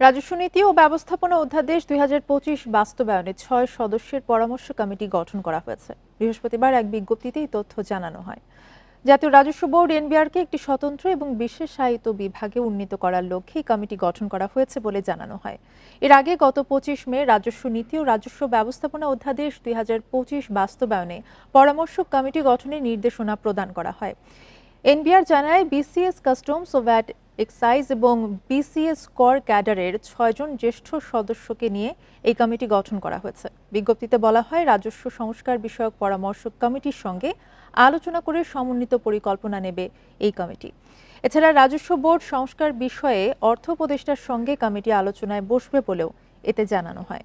রাজস্ব নীতি ও ব্যবস্থাপনা অধ্যাদেশ দুই হাজার পঁচিশ বাস্তবায়নে ছয় সদস্যের পরামর্শ কমিটি গঠন করা হয়েছে। বৃহস্পতিবার এক বিজ্ঞপ্তিতে এই তথ্য জানানো হয়। জাতীয় রাজস্ব বোর্ড এনবিআরকে একটি স্বতন্ত্র এবং বিশেষায়িত বিভাগে উন্নীত করার লক্ষ্যে কমিটি গঠন করা হয়েছে বলে জানানো হয়। এর আগে গত পঁচিশ মে রাজস্ব নীতি ও রাজস্ব ব্যবস্থাপনা অধ্যাদেশ দুই হাজার পঁচিশ বাস্তবায়নে পরামর্শ কমিটি গঠনের নির্দেশনা প্রদান করা হয়। এনবিআর জানায়, বিসিএস কাস্টমস ও ভ্যাট এক্সাইজ এবং বিসিএস কর ক্যাডারের ছয়জন জ্যেষ্ঠ সদস্যকে নিয়ে এই কমিটি গঠন করা হয়েছে। বিজ্ঞপ্তিতে বলা হয়, রাজস্ব সংস্কার বিষয়ক পরামর্শ কমিটির সঙ্গে আলোচনা করে সমন্বিত পরিকল্পনা নেবে এই কমিটি। এছাড়া রাজস্ব বোর্ড সংস্কার বিষয়ে অর্থ উপদেষ্টার সঙ্গে কমিটি আলোচনায় বসবে বলেও এতে জানানো হয়।